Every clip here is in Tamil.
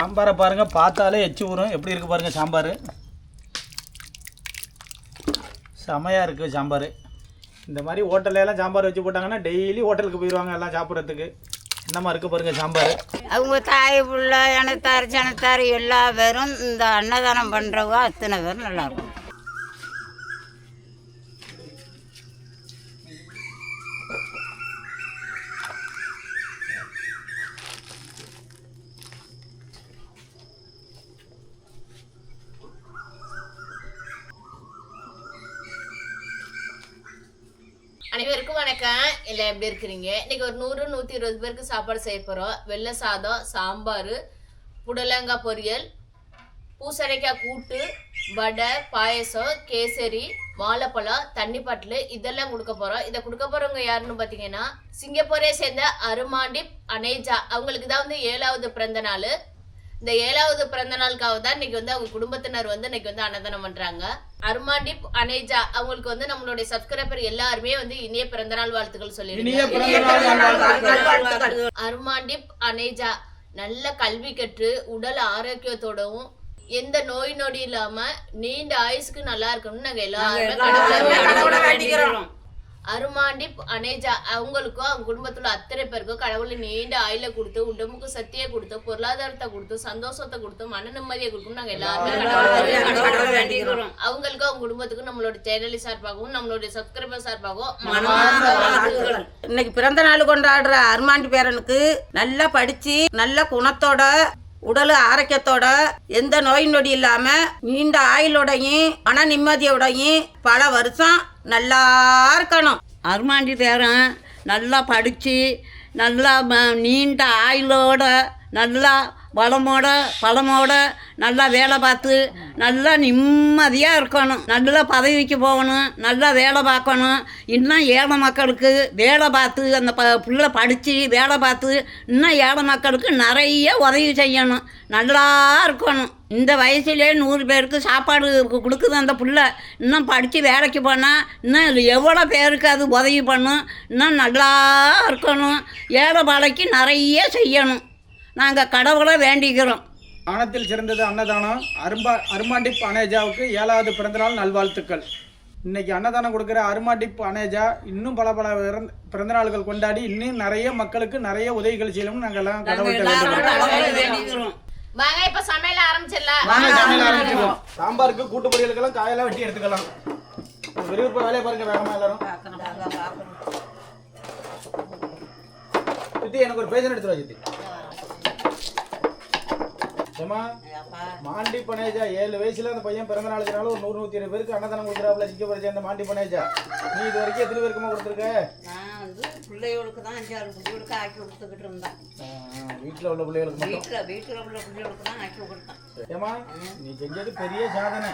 சாம்பாரை பாருங்க பார்த்தாலே எச்சு ஊறும். எப்படி இருக்கு பாருங்க சாம்பார்? செமையாக இருக்குது சாம்பார். இந்த மாதிரி ஹோட்டல்ல எல்லாம் சாம்பார் வச்சு போட்டாங்கன்னா டெய்லி ஹோட்டலுக்கு போயிடுவாங்க எல்லாம் சாப்பிட்றதுக்கு. என்னமா இருக்கு பாருங்க சாம்பார்? அவங்க தாய் புள்ள எனத்தார் ஜனத்தார் எல்லா பேரும் இந்த அன்னதானம் பண்ணுறவங்க அத்தனை பேரும் நல்லா இருக்கும் அனைவருக்கும் எப்படி இருக்கிறீங்க? இன்னைக்கு ஒரு நூறு நூற்றி இருபது பேருக்கு சாப்பாடு செய்ய போகிறோம் வெள்ளை சாதம் சாம்பார் புடலங்காய் பொரியல் பூசணிக்காய் கூட்டு வடை பாயசம் கேசரி வாழைப்பழம் தண்ணி பாட்டில் இதெல்லாம் கொடுக்க போகிறோம் இதை கொடுக்க போகிறவங்க யாருன்னு பார்த்தீங்கன்னா சிங்கப்பூரை சேர்ந்த அருமாண்டிப் அனேஜா. அவங்களுக்கு தான் வந்து ஏழாவது பிறந்த நாள். இந்த ஏழாவது பிறந்த நாளுக்காக தான் இன்னைக்கு வந்து அவங்க குடும்பத்தினர் வந்து இன்னைக்கு வந்து அன்னதானம் பண்றாங்க. அருமாண்டிப் அனேஜா அவங்களுக்கு வந்து நம்மளுடைய சப்ஸ்கிரைபர் எல்லாருமே வந்து இனிய பிறந்தநாள் வாழ்த்துக்கள் சொல்லிருக்காங்க. அருமாண்டிப் அனேஜா நல்ல கல்வி கற்று உடல் ஆரோக்கியத்தோடவும் எந்த நோய் நொடி இல்லாம நீண்ட ஆயுசுக்கு நல்லா இருக்கணும்னு நாங்க எல்லாருமே அருமாண்டிப் அனேஜா அவங்களுக்கும் அவங்க குடும்பத்துல அத்தனை பேருக்கும் கடவுளை நீண்ட ஆயில கொடுத்து உடம்புக்கு சக்தியை கொடுத்து பொருளாதாரத்தை கொடுத்து சந்தோஷத்தை கொடுத்து மன நிம்மதியை கொடுக்கும் நாங்க எல்லாருமே. அவங்களுக்கும் அவங்க குடும்பத்துக்கும் நம்மளோட சேனலி சார்பாகவும் நம்மளுடைய சப்ஸ்கிரைபர் சார்பாகவும். இன்னைக்கு பிறந்த நாள் கொண்டாடுற அருமாண்டி பேரனுக்கு நல்லா படித்து நல்ல குணத்தோட உடல் ஆரோக்கியத்தோட எந்த நோய் நொடி இல்லாமல் நீண்ட ஆயுளோடையும் மன நிம்மதியோடையும் பல வருஷம் நல்லா இருக்கணும். அருமாண்டி தேரன் நல்லா படித்து நல்லா ம- நீண்ட ஆயுளோட நல்லா வளமோட பலமோட நல்லா வேலை பார்த்து நல்லா நிம்மதியாக இருக்கணும். நல்லா பதவிக்கு போகணும் நல்லா வேலை பார்க்கணும். இன்னும் ஏழை மக்களுக்கு வேலை பார்த்து அந்த ப பிள்ளை படித்து வேலை பார்த்து இன்னும் ஏழை மக்களுக்கு நிறைய உதவி செய்யணும். நல்லா இருக்கணும். இந்த வயசுலேயே நூறு பேருக்கு சாப்பாடு கொடுக்குது அந்த பிள்ளை. இன்னும் படித்து வேலைக்கு போனால் இன்னும் எவ்வளோ பேருக்கு அது உதவி பண்ணும். இன்னும் நல்லா இருக்கணும். ஏழை பாலைக்கு நிறைய செய்யணும். நாங்கள் கடவுளை வேண்டிக்கிறோம். தானத்தில் சிறந்தது அன்னதானம். அரும்பா அருமாண்டிப் அனேஜாவுக்கு ஏழாவது பிறந்தநாள் நல்வாழ்த்துக்கள். இன்னைக்கு அன்னதானம் கொடுக்குற அருமாண்டிப் அனேஜா இன்னும் பல பல பிறந்த- பிறந்தநாள்கள் கொண்டாடி இன்னும் நிறைய மக்களுக்கு நிறைய உதவிகள் செய்யணும்னு நாங்கள் எல்லாம் கடவுளை வேண்டிக்கிறோம். வாங்க இப்ப சமையல் ஆரம்பிச்சிடலாம். வாங்க சமையல் ஆரம்பிச்சிடுவோம் சாம்பாருக்கு கூட்டு பொரியலுக்கெல்லாம் காயெல்லாம் வெட்டி எடுத்துக்கலாம். விறுவிறுப்பா வேலையை பாருங்க வேகமா எல்லாரும். சித்தி எனக்கு ஒரு பேஜன் எடுத்துருவா சித்தி. ஏமா மாண்டி பனேஜா ஏழு வயசுல அந்த பையன் பிறந்த நாளுக்குனால ஒரு நூறு நூத்தி இருபது பேருக்கு அன்னதானம் கொடுக்குறாப்புல சிக்க படிச்ச அந்த மாண்டி பனேஜா. நீ இது வரைக்கும் எத்தனை பேருக்குமா கொடுத்துருக்க? நான் வந்து பிள்ளைகளுக்கு தான் அஞ்சாறு பிள்ளைகளுக்கு ஆக்கி கொடுத்துக்கிட்டு இருந்தேன். வீட்டில் உள்ள பிள்ளைகளுக்கு வீட்டில் வீட்டில் உள்ள பிள்ளைகளுக்கு தான் ஆக்கி கொடுத்தேன். ஏமா நீ செஞ்சது பெரிய சாதனை.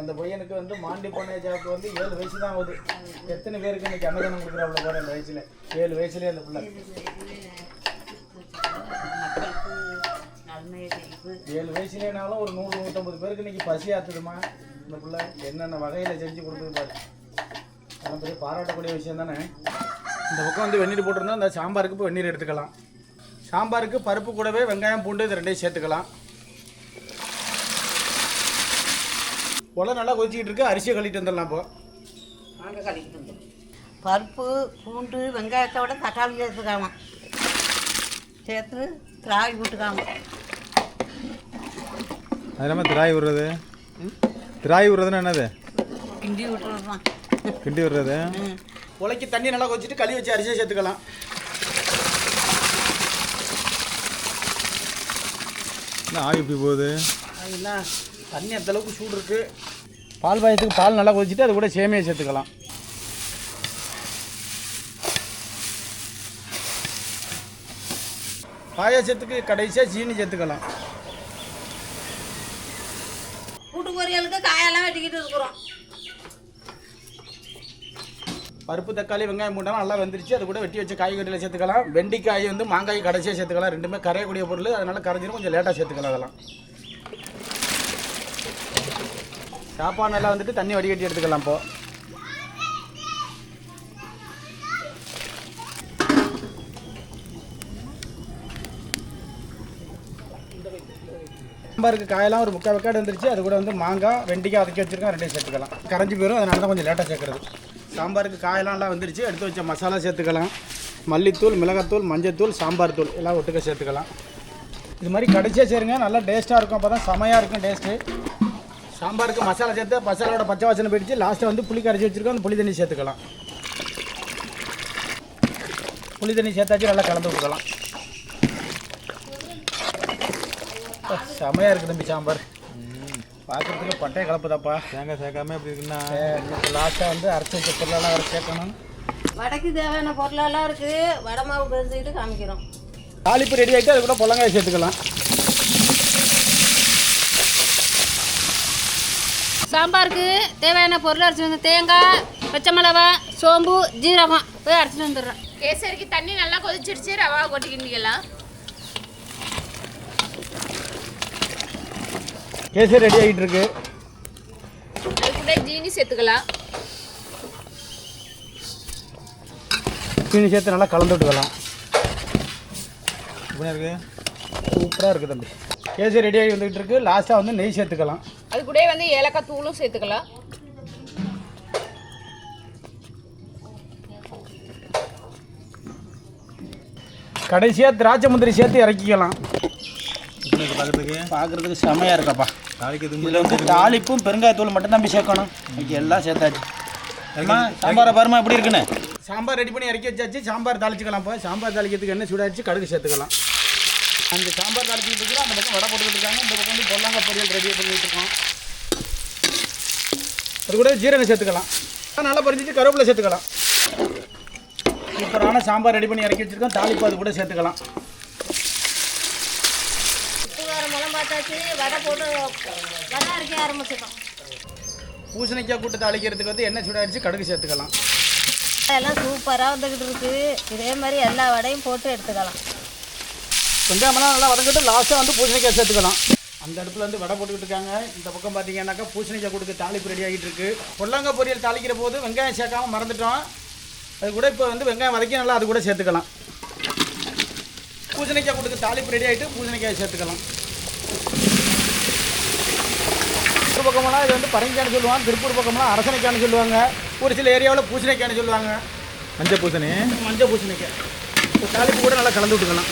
அந்த பையனுக்கு வந்து மாண்டி பனேஜாவுக்கு வந்து ஏழு வயசு தான் ஆகுது. எத்தனை பேருக்கு இன்னைக்கு அன்னதானம் கொடுக்குறாப்புல பாரு அந்த வயசுல? ஏழு வயசுலயே அந்த பிள்ளை. ஏழு வயசுலேனாலும் ஒரு நூறு நூற்றம்பது பேருக்கு இன்னைக்கு பசி ஆத்துதுமா இந்த பிள்ளை என்னென்ன வகையில் செஞ்சு கொடுத்துருப்பாரு. பாரு அதெல்லாம் பெரிய பாராட்டக்கூடிய விஷயம் தானே. இந்த பக்கம் வந்து வெந்நீர் போட்டிருந்தா இந்த சாம்பாருக்கு இப்போ வெந்நீர் எடுத்துக்கலாம். சாம்பாருக்கு பருப்பு கூடவே வெங்காயம் பூண்டு இது ரெண்டையும் சேர்த்துக்கலாம். உலை நல்லா கொதிச்சிக்கிட்டு இருக்கு. அரிசியை கழிட்டு வந்துடலாம் இப்போ. பருப்பு பூண்டு வெங்காயத்தோட தக்காளி சேர்த்துக்காம. சேர்த்து திராவி விட்டுக்காம அது நம்ம திராய் விடுறது திராய் விடுறதுன்னா என்னது? கிண்டி விட்டுறது தான் கிண்டி விடுறது உலைக்கு தண்ணி நல்லா கொதிச்சிட்டு களி வச்சு அரிசியை சேர்த்துக்கலாம். என்ன ஆவி இப்படி போகுது? என்ன தண்ணி அந்த அளவுக்கு சூடு இருக்கு. பால் பாயத்துக்கு பால் நல்லா கொதிச்சிட்டு அது கூட சேமியா சேர்த்துக்கலாம். பாயாசத்துக்கு கடைசியாக சீனி சேர்த்துக்கலாம் கூட்டு பொரியலுக்கு காயெல்லாம் வெட்டிக்கிட்டு இருக்கிறோம். பருப்பு தக்காளி வெங்காயம் மூட்டாலும் நல்லா வந்துருச்சு. அது கூட வெட்டி வச்ச காய்கறியில் சேர்த்துக்கலாம். வெண்டிக்காய் வந்து மாங்காய் கடைசியாக சேர்த்துக்கலாம். ரெண்டுமே கரையக்கூடிய பொருள். அதனால் கரைஞ்சிரும். கொஞ்சம் லேட்டாக சேர்த்துக்கலாம் அதெல்லாம். சாப்பாடு நல்லா வந்துட்டு தண்ணி வடிகட்டி எடுத்துக்கலாம் இப்போது சாம்பாருக்கு காயெல்லாம் ஒரு முக்கால் வெக்காடு வந்துருச்சு. அது கூட வந்து மாங்காய் வெண்டிக்காய் அதுக்கி வச்சுருக்கோம். ரெண்டையும் சேர்த்துக்கலாம். கரைஞ்சி போயிடும் அதனால தான் கொஞ்சம் லேட்டாக சேர்க்குறது. சாம்பாருக்கு காயெல்லாம் எல்லாம் வந்துருச்சு. எடுத்து வச்ச மசாலா சேர்த்துக்கலாம். மல்லித்தூள் மிளகாத்தூள் மஞ்சத்தூள் சாம்பார் தூள் எல்லாம் ஒட்டுக்க சேர்த்துக்கலாம். இது மாதிரி கடைசியாக சேருங்க. நல்லா டேஸ்ட்டாக இருக்கும். அப்போ தான் செமையாக இருக்கும் டேஸ்ட்டு சாம்பாருக்கு மசாலா சேர்த்து மசாலாவோட பச்சை வாசனை போயிடுச்சு. லாஸ்ட்டாக வந்து புளி கரைச்சி வச்சுருக்கோம். அந்த புளி தண்ணி சேர்த்துக்கலாம். புளி தண்ணி சேர்த்தாச்சு. நல்லா கலந்து விட்டுக்கலாம் செமையாக இருக்குது தம்பி சாம்பார். பார்க்குறதுக்கு பட்டைய கலப்புதாப்பா. தேங்காய் சேர்க்காம எப்படி இருக்குன்னா? லாஸ்ட்டாக வந்து அரைச்சி வச்ச பொருளெல்லாம் வர சேர்க்கணும். வடைக்கு தேவையான பொருளெல்லாம் இருக்குது வடை மாவு பெருந்துக்கிட்டு காமிக்கிறோம். தாளிப்பு ரெடி ஆகிட்டு அது கூட பொள்ளங்காய் சேர்த்துக்கலாம். சாம்பாருக்கு தேவையான பொருள் அரைச்சிட்டு வந்து தேங்காய் பச்சை மிளகா சோம்பு ஜீரகம். போய் அரைச்சிட்டு வந்துடுறேன். கேசரிக்கு தண்ணி நல்லா கொதிச்சிருச்சு ரவா கொட்டிக்கிண்டிக்கலாம் கேசரி ரெடி ஆகிட்டு இருக்கு. அது கூட ஜீனி சேர்த்துக்கலாம். சீனி சேர்த்து நல்லா கலந்து விட்டுக்கலாம். எப்படி இருக்கு? சூப்பராக இருக்குது தம்பி. கேசரி ரெடி ஆகி வந்துகிட்டு இருக்கு. லாஸ்ட்டாக வந்து நெய் சேர்த்துக்கலாம். அது கூட வந்து ஏலக்காய் தூளும் சேர்த்துக்கலாம். கடைசியாக திராட்சை முந்திரி சேர்த்து இறக்கிக்கலாம். எப்படி இருக்கு பார்க்கறதுக்கு? பார்க்குறதுக்கு செமையாக இருக்காப்பா. தாளிக்கிறது இதில் வந்து தாளிப்பும் பெருங்காயத்தூள் மட்டும் தான் சேர்க்கணும் இன்னைக்கு எல்லாம் சேர்த்தாச்சு. அம்மா சாம்பாரை பாருமா எப்படி இருக்குன்னு? சாம்பார் ரெடி பண்ணி இறக்கி வச்சாச்சு. சாம்பார் தாளிச்சுக்கலாம் இப்போ சாம்பார் தாளிக்கிறதுக்கு என்ன சூடாச்சு கடுகு சேர்த்துக்கலாம். அந்த சாம்பார் தாளிச்சிட்டு இருக்கிறோம். அந்த பக்கம் வடை போட்டுக்கிட்டு இருக்காங்க. இந்த பக்கம் வந்து பொல்லாங்க பொரியல் ரெடி பண்ணிட்டு இருக்கோம் அது கூட ஜீரகம் சேர்த்துக்கலாம். நல்லா பறிஞ்சிட்டு கருவேப்பிலை சேர்த்துக்கலாம். சூப்பரான சாம்பார் ரெடி பண்ணி இறக்கி வச்சிருக்கோம். தாளிப்பு அது கூட சேர்த்துக்கலாம். பார்த்தாச்சு வடை போட்டு வடை அரைக்க ஆரம்பிச்சிட்டோம். பூசணிக்காய் கூட்டு தாளிக்கிறதுக்கு வந்து எண்ணெய் சூடாயிடுச்சு கடுகு சேர்த்துக்கலாம். எல்லாம் சூப்பராக வந்துக்கிட்டு இருக்கு. இதே மாதிரி எல்லா வடையும் போட்டு எடுத்துக்கலாம். வெங்காயமெல்லாம் நல்லா வதங்கிட்டு லாஸ்ட்டாக வந்து பூசணிக்காய் சேர்த்துக்கலாம். அந்த இடத்துல வந்து வடை போட்டுக்கிட்டு இருக்காங்க. இந்த பக்கம் பார்த்தீங்கன்னாக்கா பூசணிக்காய் கொடுத்து தாளிப்பு ரெடி ஆகிட்டு இருக்கு. பொல்லாங்காய் பொரியல் தாளிக்கிற போது வெங்காயம் சேர்க்காம மறந்துட்டோம். அது கூட இப்போ வந்து வெங்காயம் வதக்கி நல்லா அது கூட சேர்த்துக்கலாம். பூசணிக்காய் கொடுத்து தாளிப்பு ரெடி ஆகிட்டு பூசணிக்காய் சேர்த்துக்கலாம். திருப்பூர் பக்கமெல்லாம் இது வந்து பரங்கிக்கான்னு சொல்லுவாங்க திருப்பூர் பக்கமெல்லாம் அரசனைக்கான்னு சொல்லுவாங்க ஒரு சில ஏரியாவில் பூசணிக்கான்னு சொல்லுவாங்க. மஞ்சள் பூசணி மஞ்சள் பூசணிக்காய் இந்த தாளிப்பு கூட நல்லா கலந்து விட்டுக்கலாம்.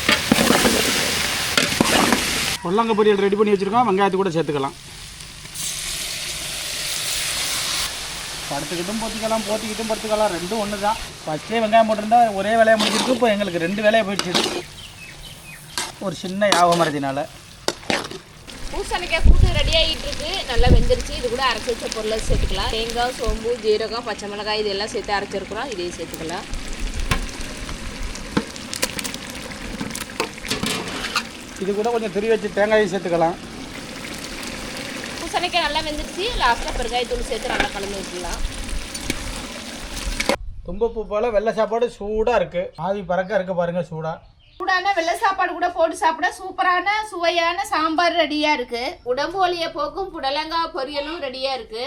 பொல்லாங்க பொரியல் ரெடி பண்ணி வச்சுருக்கோம் வெங்காயத்தை கூட சேர்த்துக்கலாம். படுத்துக்கிட்டும் போத்திக்கலாம் போத்திக்கிட்டும் படுத்துக்கலாம் ரெண்டும் ஒன்று தான் ஃபஸ்ட்டே வெங்காயம் போட்டிருந்தா ஒரே வேலையை முடிஞ்சிருக்கு இப்போ எங்களுக்கு ரெண்டு வேலையை போயிடுச்சு. ஒரு சின்ன யாபம் மரத்தினால பூசணிக்காய் கூட்டு ரெடி ஆகிட்டு இருக்கு நல்லா வெந்துருச்சு. இது கூட அரைச்சி வச்ச பொருளை சேர்த்துக்கலாம். தேங்காய் சோம்பு ஜீரகம் பச்சை மிளகாய் இதெல்லாம் சேர்த்து அரைச்சிருக்கிறோம். இதையும் சேர்த்துக்கலாம். இது கூட கொஞ்சம் துரி வச்சு தேங்காயும் சேர்த்துக்கலாம். பூசணிக்காய் நல்லா வெந்துருச்சு. லாஸ்ட்டாக பெருங்காயத்தூள் சேர்த்து நல்லா கலந்து விட்டுலாம் தும்பப்பூ போல் வெள்ளை சாப்பாடு சூடாக இருக்குது ஆவி பறக்க இருக்க பாருங்கள் சூடாக சூடான வெள்ளை சாப்பாடு கூட போட்டு சாப்பிட சூப்பரான சுவையான சாம்பார் ரெடியா இருக்கு. உடம்பு வலியை போக்கும் புடலங்காய் பொரியலும் ரெடியாக இருக்குது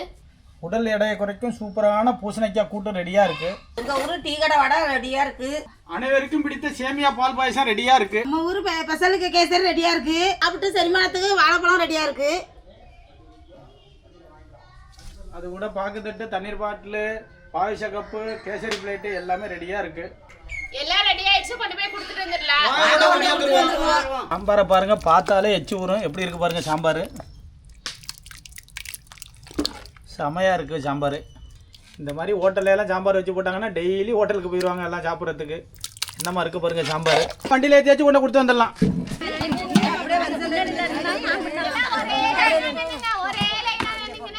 உடல் எடையை குறைக்கும் சூப்பரான பூசணிக்காய் கூட்டம் ரெடியாக இருக்குது எங்கள் ஊர் டீ கடை வடை ரெடியாக இருக்குது அனைவருக்கும் பிடித்த சேமியா பால் பாயசம் ரெடியாக இருக்குது நம்ம ஊர் பெசலுக்கு கேசரி ரெடியாக இருக்குது சாப்பிட்டு செரிமானத்துக்கு வாழைப்பழம் ரெடியாக இருக்குது அது கூட பாக்கு தட்டு தண்ணீர் பாட்டிலு பாயச கப்பு கேசரி பிளேட்டு எல்லாமே ரெடியாக இருக்குது சாம்பாரை பாருங்கள் பார்த்தாலே எச்சு ஊறும். எப்படி இருக்குது பாருங்கள் சாம்பார்? செமையாக இருக்குது சாம்பார். இந்த மாதிரி ஹோட்டல்ல எல்லாம் சாம்பார் வச்சு போட்டாங்கன்னா டெய்லி ஹோட்டலுக்கு போயிடுவாங்க எல்லாம் சாப்பிட்றதுக்கு. என்னமா இருக்குது பாருங்கள் சாம்பார். வண்டியில் ஏற்றியாச்சும் கொண்டு கொடுத்து வந்துடலாம்.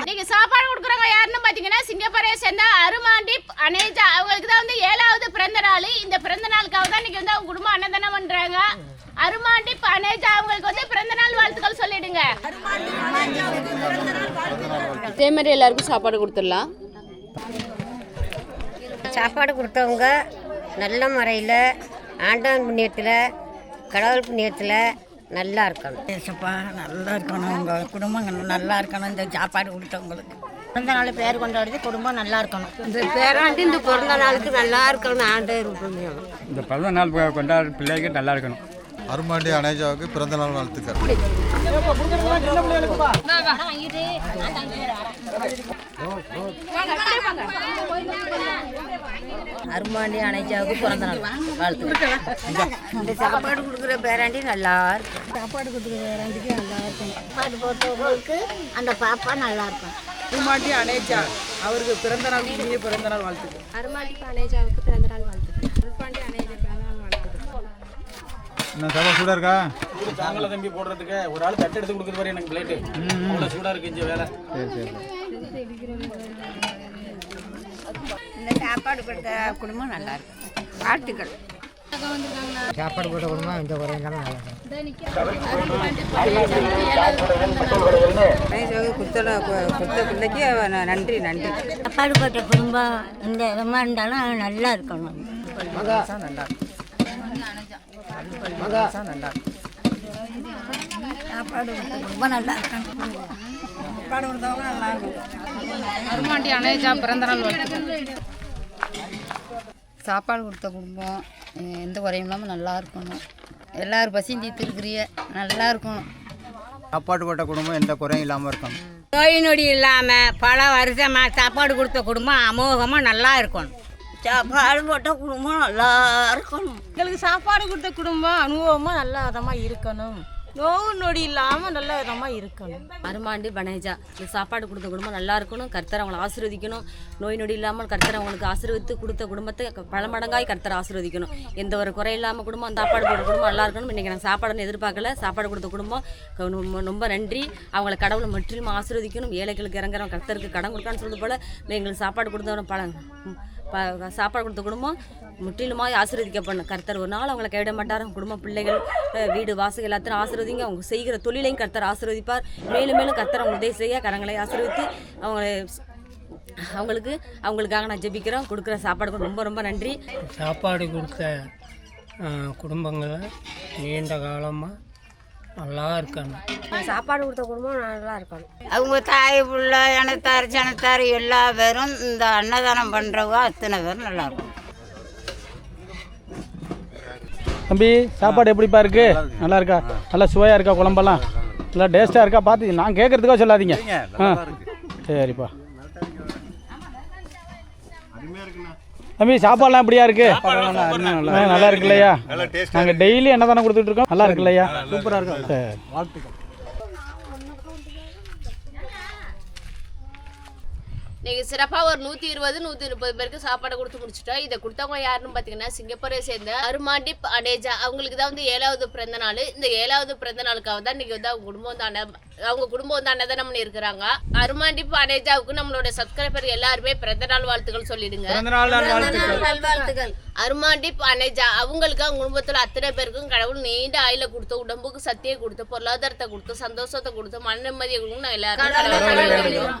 இன்னைக்கு சாப்பாடு கொடுக்குறவங்க யாருன்னு பார்த்தீங்கன்னா சிங்கப்பூரை சேர்ந்த அருமாண்டி அனேஜா. அவங்களுக்கு தான் வந்து ஏழாவது பிறந்த நாள் இந்த பிறந்த நாளுக்காக தான் இன்னைக்கு வந்து அவங்க குடும்பம் அன்னதானம் பண்ணுறாங்க அருமாண்டி பனேஜா அவங்களுக்கு வந்து பிறந்த நாள் வாழ்த்துக்கள் சொல்லிடுங்க. இதே மாதிரி எல்லாருக்கும் சாப்பாடு கொடுத்துடலாம். சாப்பாடு கொடுத்தவங்க நல்ல முறையில் ஆண்டவன் புண்ணியத்தில் கடவுள் புண்ணியத்தில் நல்லா இருக்கணும். ஏசப்பா நல்லா இருக்கணும். உங்கள் குடும்பம் நல்லா இருக்கணும். இந்த சாப்பாடு கொடுத்தவங்களுக்கு. பிறந்த நாள் பேர் கொண்டாடுறது குடும்பம் நல்லா இருக்கணும். இந்த பேராண்டி இந்த பிறந்த நாளுக்கு நல்லா இருக்கணும் ஆண்டவர் புண்ணியம் இந்த பிறந்த நாள் கொண்டாடுற பிள்ளைக்கு நல்லா இருக்கணும். அருமாண்டி அனேஜாவுக்கு பிறந்த நாள் வாழ்த்துக்கள். அருமாண்டி அணைச்சாவுக்கு பிறந்த நாள். வாழ்த்து இந்த சாப்பாடு கொடுக்குற பேராண்டி நல்லா இருக்கும் சாப்பாடு கொடுக்குற பேராண்டிக்கு நல்லா இருக்கும் சாப்பாடு போட்டவங்களுக்கு அந்த பாப்பா நல்லா இருக்கும் அருமாண்டி அனேஜா அவருக்கு பிறந்த நாள் இனிய பிறந்த நாள் வாழ்த்துக்கள். என்ன சாப்பாடு சூடாக இருக்கா? இது தாங்கள தம்பி போடுறதுக்கு. ஒரு ஆள் தட்டு எடுத்து கொடுக்குற பாரு எனக்கு பிளேட்டு அவ்வளோ சூடாக இருக்கு இங்கே வேலை. சரி சரி. சாப்பாடு கொடுத்த குடும்பம் நல்லா இருக்கும் வாழ்த்துக்கள். சாப்பாடு போட்ட குடும்பம் இந்த குறையும் இல்லாமல் நல்லா கொடுத்த பிள்ளைக்கு நன்றி நன்றி. சாப்பாடு போட்ட குடும்பம் இந்த விதமாக இருந்தாலும் நல்லா இருக்கணும். சாப்பாடு கொடுத்த குடும்பம் நல்லா இருக்கணும். சாப்பாடு கொடுத்தவங்க நல்லா இருக்கும் அருமாண்டி அனேஜா பிறந்த நாள் வாழ்த்துக்கள். சாப்பாடு கொடுத்த குடும்பம் எந்த குறையும் இல்லாமல் நல்லா இருக்கணும். எல்லாரும் பசியும் தீர்த்துருக்கிறிய நல்லா இருக்கணும். சாப்பாடு போட்ட குடும்பம் எந்த குறையும் இல்லாமல் இருக்கணும். நோய் நொடி இல்லாமல் பல வருஷமாக சாப்பாடு கொடுத்த குடும்பம் அமோகமாக நல்லா இருக்கணும். சாப்பாடு போட்ட குடும்பம் நல்லா இருக்கணும். எங்களுக்கு சாப்பாடு கொடுத்த குடும்பம் அனுபவமாக நல்ல விதமாக இருக்கணும். நோவு நொடி இல்லாமல் நல்ல விதமாக இருக்கணும். அருமாண்டி பனேஜா இந்த சாப்பாடு கொடுத்த குடும்பம் நல்லா இருக்கணும் கர்த்தர் அவங்களை ஆசீர்வதிக்கணும். நோய் நொடி இல்லாமல் கர்த்தர் அவங்களுக்கு ஆசீர்வதித்து கொடுத்த குடும்பத்தை பல மடங்காய் கர்த்தர் ஆசீர்வதிக்கணும். எந்த ஒரு குறை இல்லாமல் குடும்பம் சாப்பாடு கொடுத்த குடும்பம் நல்லா இருக்கணும். இன்றைக்கி நான் சாப்பாடுன்னு எதிர்பார்க்கல. சாப்பாடு கொடுத்த குடும்பம் ரொம்ப- நன்றி. அவங்கள கடவுளை முற்றிலும் ஆசீர்வதிக்கணும். ஏழைகளுக்கு இறங்குறவங்க கர்த்தருக்கு கடன் கொடுக்கான்னு சொல்றது போல். எங்களுக்கு சாப்பாடு கொடுத்தவன பல ப- சாப்பாடு கொடுத்த குடும்பம் முற்றிலுமாக ஆசீர்வதிக்கப்படணும். கர்த்தர் ஒரு நாள் அவங்களை கைவிட மாட்டார். அவங்க குடும்ப பிள்ளைகள் வீடு வாசல் எல்லாத்தையும் ஆசீர்வதிங்க. அவங்க செய்கிற தொழிலையும் கர்த்தர் ஆசீர்வதிப்பார். மேலும் மேலும் கர்த்தர் அவங்க உதவி செய்ய கரங்களை ஆசீர்வதித்து அவங்களை அவங்களுக்கு அவங்களுக்காக நான் ஜெபிக்கிறோம் கொடுக்குற சாப்பாடுக்கு ரொம்ப ரொம்ப நன்றி. சாப்பாடு கொடுத்த குடும்பங்களை நீண்ட காலமாக நல்லா இருக்கணும் சாப்பாடு கொடுத்த குடும்பம் நல்லா இருக்கணும் அவங்க தாய் பிள்ளை இனத்தார் ஜனத்தார் எல்லா பேரும் இந்த அன்னதானம் பண்ணுறவங்க அத்தனை பேரும் நல்லா இருக்கும் தம்பி சாப்பாடு எப்படிப்பா இருக்கு? நல்லா இருக்கா நல்லா சுவையாக இருக்கா குழம்பெல்லாம்? நல்லா டேஸ்ட்டாக இருக்கா? பார்த்து நான் கேட்குறதுக்காக சொல்லாதீங்க. ஆ. சரிப்பா. தம்பி சாப்பாடுலாம் எப்படியா இருக்கு? ஆ, நல்லா இருக்கு. இல்லையா நாங்கள் டெய்லி என்ன தானே கொடுத்துட்டு இருக்கோம்? நல்லா இருக்கு. இல்லையா சூப்பராக இருக்கும் சரி. வாழ்த்துக்கள். இன்னைக்கு சிறப்பாக ஒரு நூற்றி இருபது நூற்றி முப்பது பேருக்கு சாப்பாடு கொடுத்து முடிச்சிட்டோம். இதை கொடுத்தவங்க யாருன்னு பார்த்தீங்கன்னா சிங்கப்பூரை சேர்ந்த அருமாண்டிப் அடேஜா. அவங்களுக்கு தான் வந்து ஏழாவது பிறந்த நாள். இந்த ஏழாவது பிறந்த நாளுக்காக தான் இன்னைக்கு வந்து அவங்க குடும்பம் அன்ன அவங்க குடும்பம் வந்து அன்னதானம் பண்ணி இருக்கிறாங்க. அருமாண்டிப் அடேஜாவுக்கு நம்மளோட சப்ஸ்கிரைபர் எல்லாருமே பிறந்த நாள் வாழ்த்துக்கள் சொல்லிடுங்க. அருமாண்டிப் அனேஜா அவங்களுக்கு அவங்க குடும்பத்தில் அத்தனை பேருக்கும் கடவுள் நீண்ட ஆயில கொடுத்து உடம்புக்கு சக்தியை கொடுத்து பொருளாதாரத்தை கொடுத்து சந்தோஷத்தை கொடுத்து மன நிம்மதியை கொடுங்க நான் எல்லாரும்.